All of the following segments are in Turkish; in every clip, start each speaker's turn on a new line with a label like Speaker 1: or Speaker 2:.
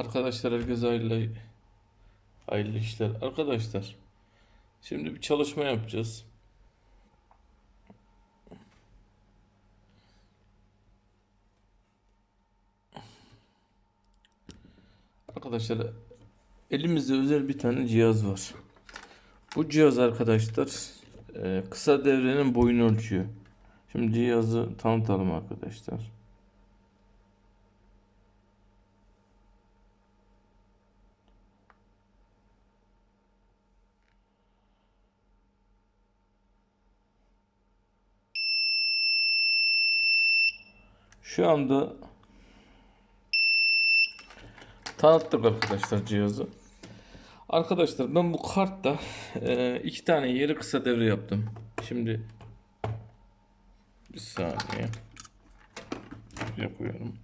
Speaker 1: Arkadaşlar herkese hayırlı, hayırlı işler. Arkadaşlar şimdi bir çalışma yapacağız. Arkadaşlar elimizde özel bir tane cihaz var. Bu cihaz arkadaşlar e, kısa devrenin boyunu ölçüyor. Şimdi cihazı tanıtalım arkadaşlar. Şu anda tanıttık arkadaşlar cihazı. Arkadaşlar ben bu kartta e, iki tane yeri kısa devre yaptım. Şimdi bir saniye. Koyalım.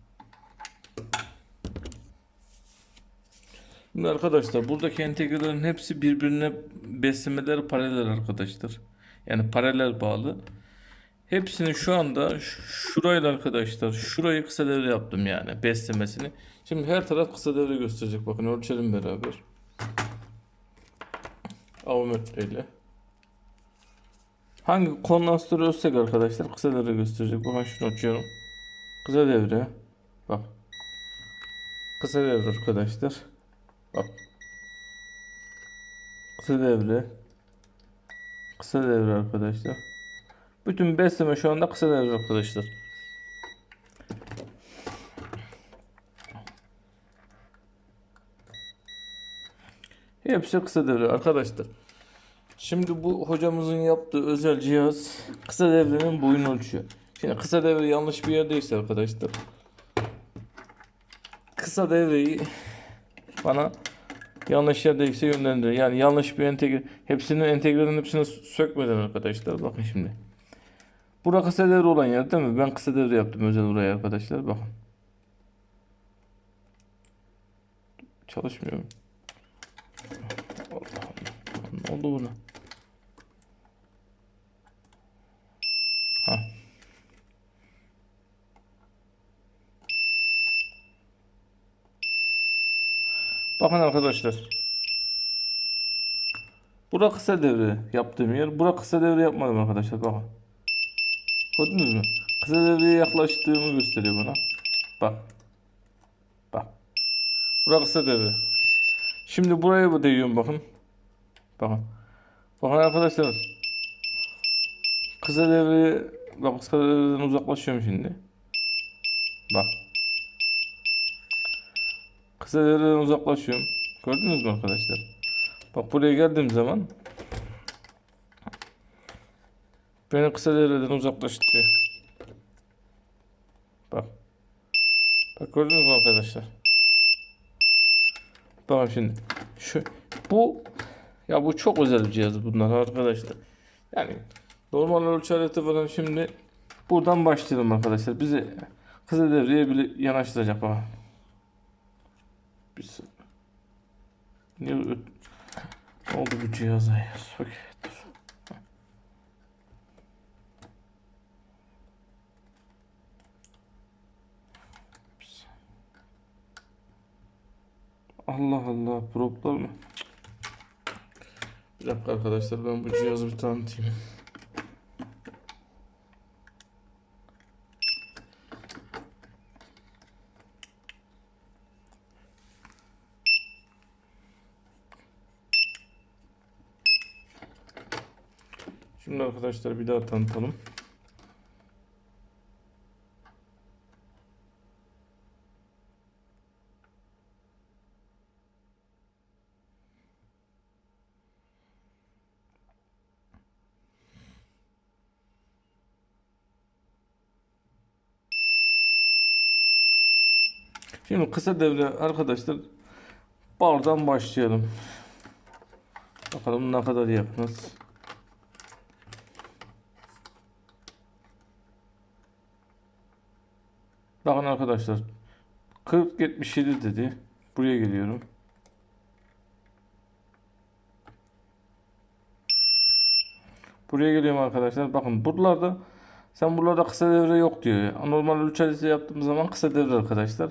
Speaker 1: Şimdi arkadaşlar buradaki entegrelerin hepsi birbirine beslemeleri paralel arkadaşlar. Yani paralel bağlı. Hepsini şu anda şurayla arkadaşlar şurayı kısa devre yaptım yani beslemesini. Şimdi her taraf kısa devre gösterecek. Bakın ölçelim beraber. Avometreyle. Hangi kondansatörü ölçsek arkadaşlar kısa devre gösterecek. Bakın şunu açıyorum. Kısa devre. Bak. Kısa devre arkadaşlar. Bak. Kısa devre. Kısa devre arkadaşlar. Bütün besleme şu anda kısa devre arkadaşlar. Hepsi kısa devre arkadaşlar. Şimdi bu hocamızın yaptığı özel cihaz kısa devrenin boyunu ölçüyor. Şimdi kısa devre yanlış bir yerdeyse arkadaşlar. Kısa devreyi bana yanlış yerdeyse yönlendiriyor. Yani yanlış bir entegre hepsinin entegrelerin hepsini sökmeden arkadaşlar. Bakın şimdi. Bura kısa devre olan yer değil mi? Ben kısa devre yaptım özel buraya arkadaşlar. Bakın. Çalışmıyor. Allah Allah. Ne oldu buna? Ha. Bakın arkadaşlar. Bura kısa devre yaptığım yer. Bura kısa devre yapmadım arkadaşlar. Bakın. Gördünüz mü? Kısa devreye yaklaştığımı gösteriyor bana. Bak. Bak. Bura kısa devre. Şimdi buraya bu değiyorum bakın. Bakın. Bakın arkadaşlar. Kısa devreye bak kısa devreden uzaklaşıyorum şimdi. Bak. Kısa devreden uzaklaşıyorum. Gördünüz mü arkadaşlar? Bak buraya geldiğim zaman beni kısa devreden uzaklaştırıyor. Bak. Bak gördünüz mü arkadaşlar? Bakın şimdi. Şu bu ya bu çok özel bir cihaz bunlar arkadaşlar. Yani normal ölçü aleti falan şimdi buradan başlayalım arkadaşlar. Bizi kısa devreye bile yanaştıracak bak. Saniye. Niye oldu bu cihaza ya? Sok. Dur. Allah Allah proplar mı? Bir dakika arkadaşlar ben bu cihazı bir tanıtayım. Şimdi arkadaşlar bir daha tanıtalım. Şimdi kısa devre arkadaşlar bardan başlayalım. Bakalım ne kadar yakınız. Bakın arkadaşlar 40 77 dedi. Buraya geliyorum. Buraya geliyorum arkadaşlar. Bakın buralarda sen buralarda kısa devre yok diyor. Normal 3 yaptığım zaman kısa devre arkadaşlar.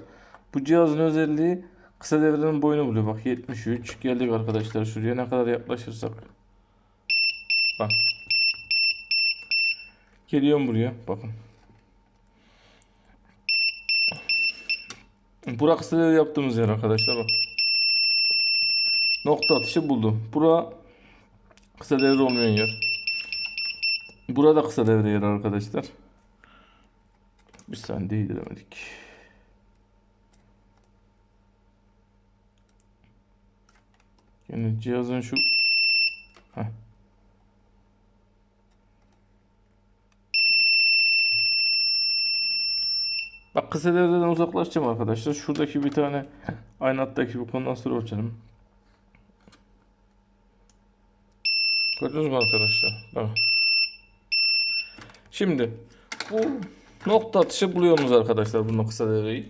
Speaker 1: Bu cihazın özelliği Kısa devrenin boyunu buluyor. Bak 73. Geldik arkadaşlar şuraya. Ne kadar yaklaşırsak. Bak. Geliyorum buraya. Bakın. Bura kısa devre yaptığımız yer arkadaşlar. Bak. Nokta atışı buldu. Bura kısa devre olmayan yer. Burada kısa devre yer arkadaşlar. Bir saniye değdiremedik. Yani cihazın şu Heh. Bak kısa devreden uzaklaşacağım arkadaşlar. Şuradaki bir tane aynı hattaki bir kondansatör ölçelim. Gördünüz mü arkadaşlar? Bak. Şimdi bu nokta atışı buluyorsunuz arkadaşlar bu kısa devreyi.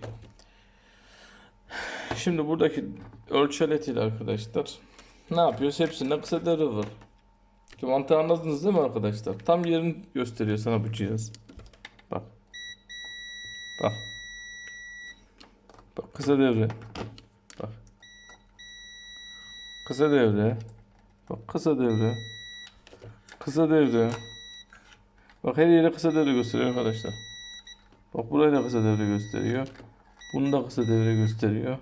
Speaker 1: Şimdi buradaki ölçü aletiyle arkadaşlar ne yapıyoruz? Hepsinde kısa devre var. Ki mantığı anladınız değil mi arkadaşlar? Tam yerini gösteriyor sana bu cihaz. Bak. Bak. Bak kısa devre. Bak. Kısa devre. Bak kısa devre. Kısa devre. Bak her yere kısa devre gösteriyor arkadaşlar. Bak burayı da kısa devre gösteriyor. Bunu da kısa devre gösteriyor.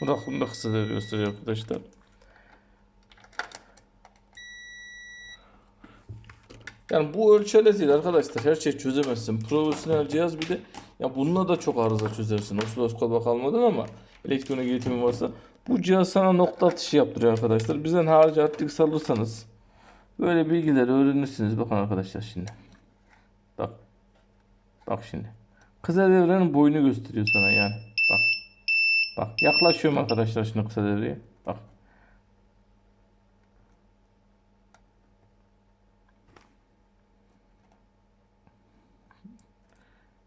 Speaker 1: Bu da, bunu da kısa devre gösteriyor arkadaşlar. Yani bu ölçü aletiyle arkadaşlar her şeyi çözemezsin. Profesyonel cihaz bir de ya bununla da çok arıza çözersin. Osiloskopa kalmadın ama elektronik eğitimi varsa bu cihaz sana nokta atışı yaptırıyor arkadaşlar. Bizden harici artık alırsanız böyle bilgileri öğrenirsiniz. Bakın arkadaşlar şimdi. Bak. Bak şimdi. Kısa devrenin boyunu gösteriyor sana yani. Bak. Bak yaklaşıyorum arkadaşlar şimdi kısa. Bak.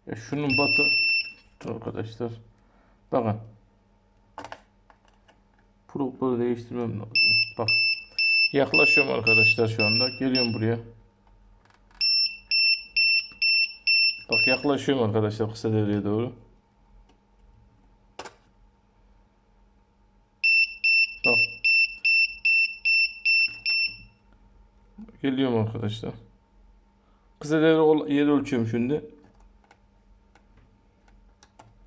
Speaker 1: Ya şunun batı Dur arkadaşlar. Bakın. Propları değiştirmem lazım. Bak. Yaklaşıyorum arkadaşlar şu anda. Geliyorum buraya. Bak yaklaşıyorum arkadaşlar kısa devreye doğru. Bak. Geliyorum arkadaşlar. Kısa devre yeri ölçüyorum şimdi.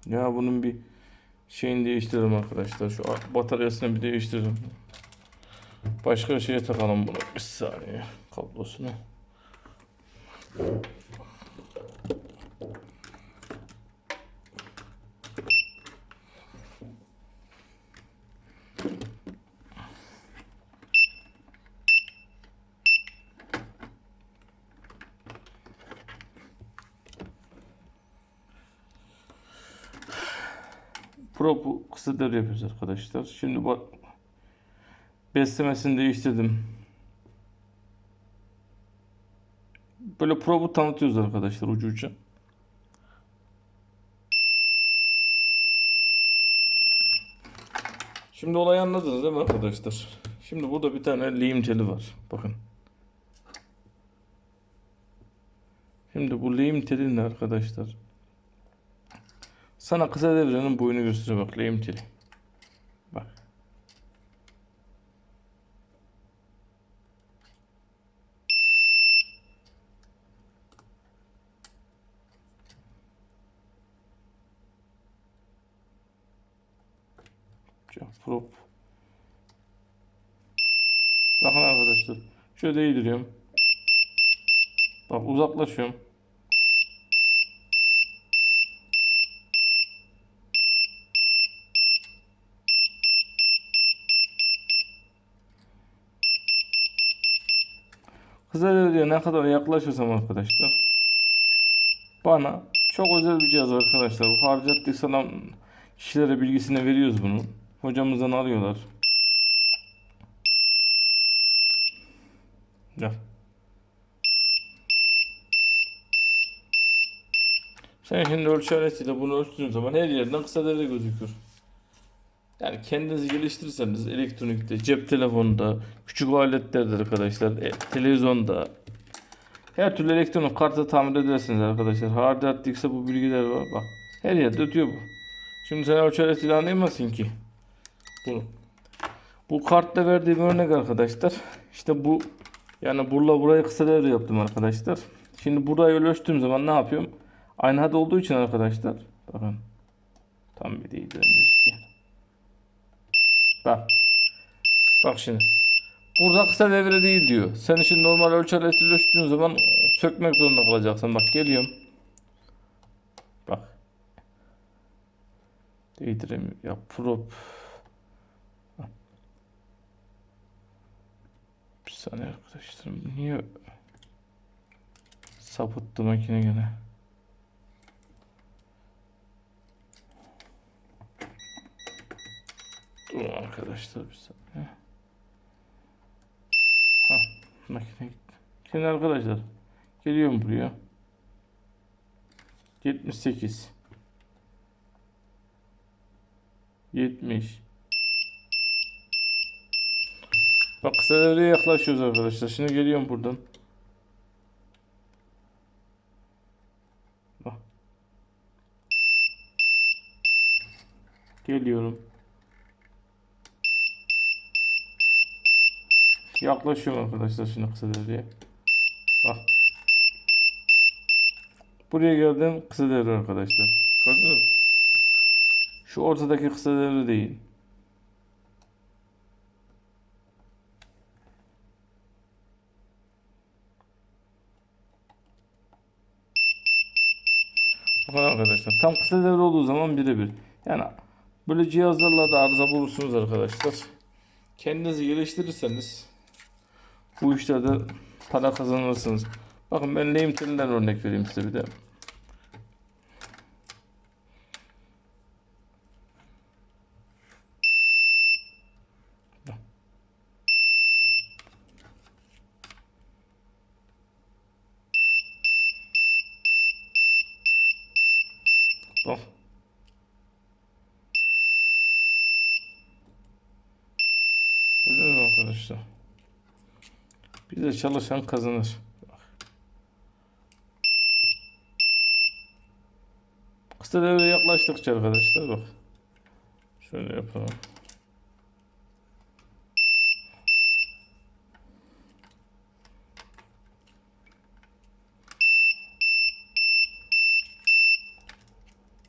Speaker 1: Ya bunun bir şeyini değiştirelim arkadaşlar. Şu bataryasını bir değiştirelim. Başka şeye takalım bunu. Bir saniye. Kablosunu. Probu kısa devre yapıyoruz arkadaşlar. Şimdi bak beslemesini değiştirdim. Böyle probu tanıtıyoruz arkadaşlar ucu uca. Şimdi olayı anladınız değil mi arkadaşlar? Şimdi burada bir tane lehim teli var. Bakın. Şimdi bu lehim teli ne arkadaşlar? Sana kısa devrenin boyunu gösteriyor bak lehim teli. Bak. Prop. Bakın arkadaşlar. Şöyle değdiriyorum. Bak uzaklaşıyorum. Kısa devreye ne kadar yaklaşırsam arkadaşlar bana çok özel bir cihaz arkadaşlar. Bu harcattık sana kişilere bilgisini veriyoruz bunu. Hocamızdan alıyorlar. Gel. Sen şimdi ölçü aletiyle bunu ölçtüğün zaman her yerden kısa devre gözükür. Yani kendinizi geliştirirseniz elektronikte, cep telefonunda, küçük aletlerde arkadaşlar, e, televizyonda her türlü elektronik kartı tamir edersiniz arkadaşlar. Hard ise bu bilgiler var. Bak her yerde ötüyor bu. Şimdi sen ölçü aletiyle anlayamazsın ki. Bunu. Bu kartta verdiğim örnek arkadaşlar. İşte bu yani burla burayı kısa devre yaptım arkadaşlar. Şimdi burayı ölçtüğüm zaman ne yapıyorum? Aynı hat olduğu için arkadaşlar. Bakın. Tam bir değdiremiyoruz ki. Bak. Bak şimdi. Burada kısa devre değil diyor. Sen şimdi normal ölçü aletiyle ölçtüğün zaman sökmek zorunda kalacaksın. Bak geliyorum. Bak. Değdiremiyor. Ya prop. Bir saniye arkadaşlar. Niye sapıttı makine gene? Arkadaşlar bir saniye. Ha, makine gitti. Şimdi arkadaşlar geliyorum buraya. 78 70 Bak kısa devreye yaklaşıyoruz arkadaşlar. Şimdi geliyorum buradan. Bak. Geliyorum. Yaklaşıyorum arkadaşlar şimdi kısa devreye. Bak. Buraya geldim kısa devre arkadaşlar. Gördünüz? Şu ortadaki kısa devre değil. Bakın arkadaşlar tam kısa devre olduğu zaman birebir. Yani böyle cihazlarla da arıza bulursunuz arkadaşlar. Kendinizi geliştirirseniz bu işlerde para kazanırsınız. Bakın ben lehim telinden örnek vereyim size bir de. Bak. Gördünüz mü arkadaşlar? Bizde çalışan kazanır. Kısa devre yaklaştıkça arkadaşlar bak. Şöyle yapalım.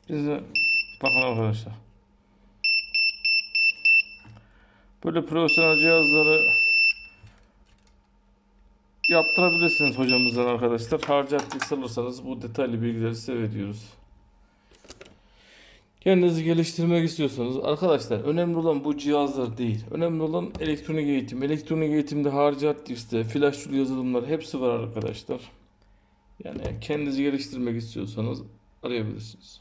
Speaker 1: Bizde bakın arkadaşlar. Böyle profesyonel cihazları yaptırabilirsiniz hocamızdan arkadaşlar. Harcattık alırsanız bu detaylı bilgileri size veriyoruz. Kendinizi geliştirmek istiyorsanız arkadaşlar önemli olan bu cihazlar değil. Önemli olan elektronik eğitim. Elektronik eğitimde harcat diskte, flash yazılımlar hepsi var arkadaşlar. Yani kendinizi geliştirmek istiyorsanız arayabilirsiniz.